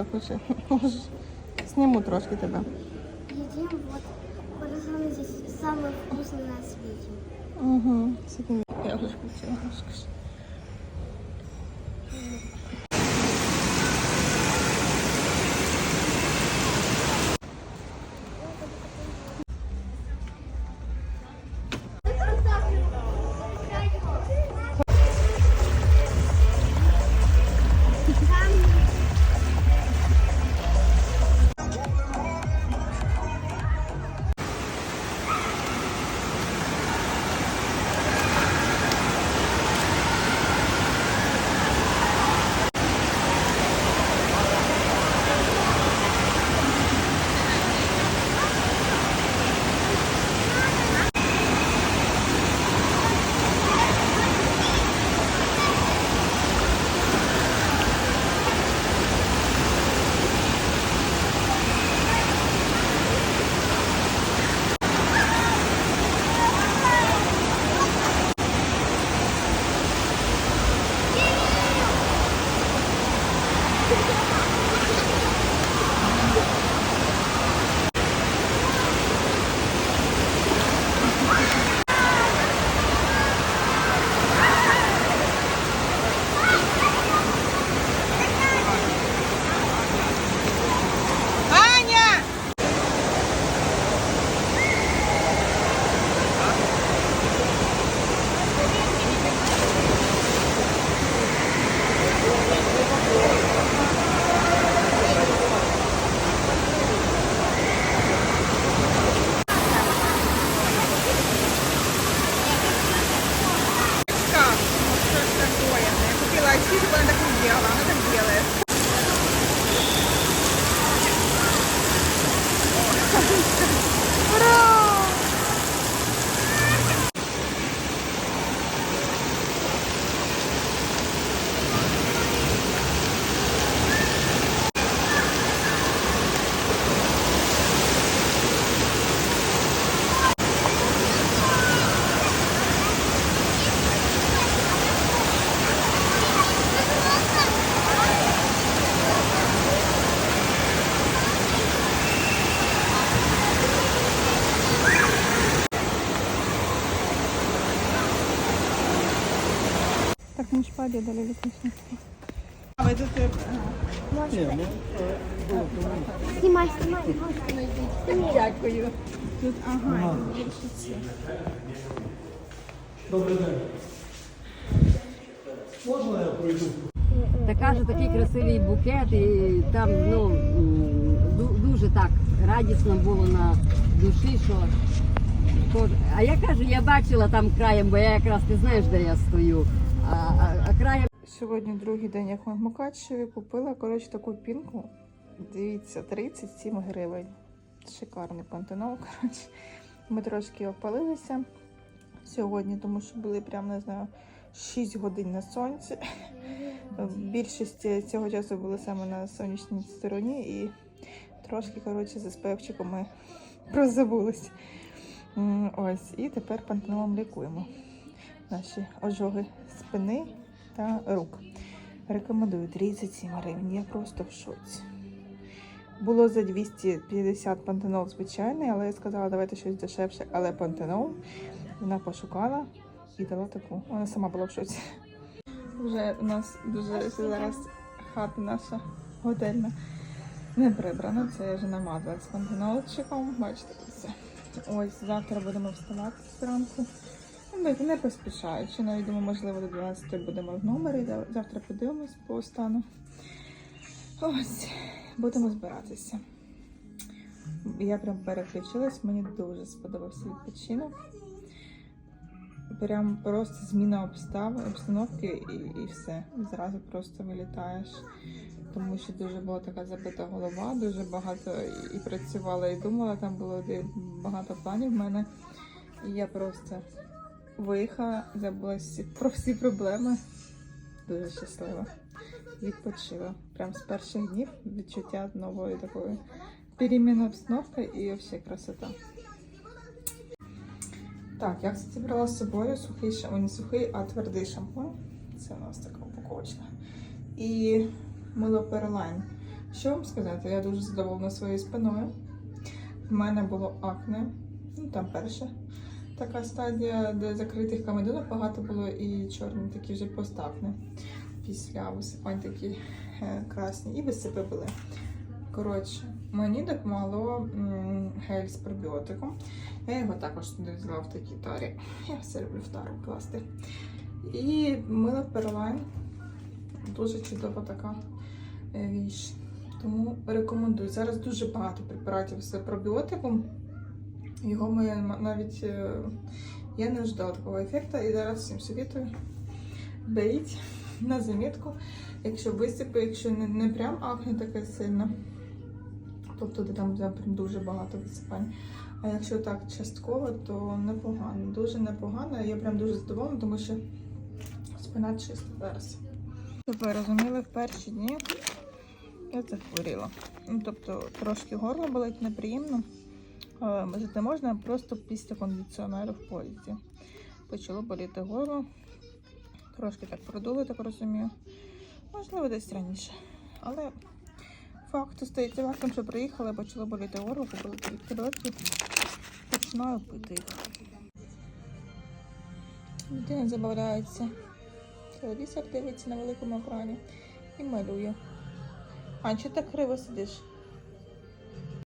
Пиши. Сниму трошки тебе. Едим, вот, пожалуй, здесь самое вкусное на свете. Угу, с я уже вкусила. Так мы Витюшка. А вы. Снимай, снимай. Дякую. Тут, ага, Добрий день. Можна я пройду? Така ж такий красивий букет, і там ну, дуже так радісно було на душі, що кож- А я кажу, я бачила там краєм, бо я якраз ти знаєш, де я стою. Краєм Сьогодні другий день, як ми в Мукачеві, купила, коротше, таку пінку. Дивіться, 37 гривень. Шикарний пантенол, коротше. Ми трошки опалилися сьогодні, тому що були прям, не знаю, 6 годин на сонці. Більшість цього часу були саме на сонячній стороні і трошки, коротше, за спевчиком ми прозабулись. Ось, і тепер пантенолом лікуємо наші ожоги спини та рук. Рекомендую 37 гривень. Я просто в шоці. Було за 250 пантенол звичайний, але я сказала, давайте щось дешевше. Але пантенол вона пошукала і дала таку. Вона сама була в шоці. Вже у нас дуже зараз хата наша готельна не прибрана. Це я вже намазала з пантенолчиком. Бачите, все. Ось завтра будемо вставати зранку. Ну, Не, поспішаючи, навіть думаю, можливо, до 12 будемо в номері. Завтра подивимось по стану. Ось, будемо збиратися. Я прям переключилась, мені дуже сподобався відпочинок. Прям просто зміна обстав, обстановки і, і все. Зразу просто вилітаєш. Тому що дуже була така забита голова, дуже багато і працювала, і думала, там було багато планів в мене. І я просто виїхала, забула про всі проблеми. Дуже щаслива. Відпочила. Прям з перших днів відчуття нової такої переміни обстановки і взагалі красота. Так, я кстати, брала з собою сухий шампунь, не сухий, а твердий шампунь. Це у нас така упаковочка. І мило Perline. Що вам сказати? Я дуже задоволена своєю спиною. В мене було акне. Ну, там перша така стадія, де закритих камедонок багато було і чорні такі вже постакне. Після висипань такі е, красні. І висипи були. Коротше, мені допомогло гель з пробіотиком. Я його також туди взяла в такій тарі. Я все люблю в тару класти. І мила Перлайн. Дуже чудова така е, річ. Тому рекомендую. Зараз дуже багато препаратів з пробіотиком. Його ми навіть е, я не ждала такого ефекту. І зараз всім совітую. Беріть на замітку, якщо висипи, якщо не, не прям акне таке сильне. Тобто де там прям дуже багато висипань. А якщо так частково, то непогано. Дуже непогано. Я прям дуже задоволена, тому що спина чиста зараз. Щоб ви розуміли, в перші дні я захворіла. Ну, тобто трошки горло болить неприємно. Але жити можна просто після кондиціонеру в поїзді. Почало боліти горло. Трошки так продуло, так розумію. Можливо, десь раніше. Але факт остається фактом, що приїхала, почало боліти горло, купили таблетки. Починаю пити їх. Дитина забавляється. Телевізор дивиться на великому екрані і малює. А чи так криво сидиш?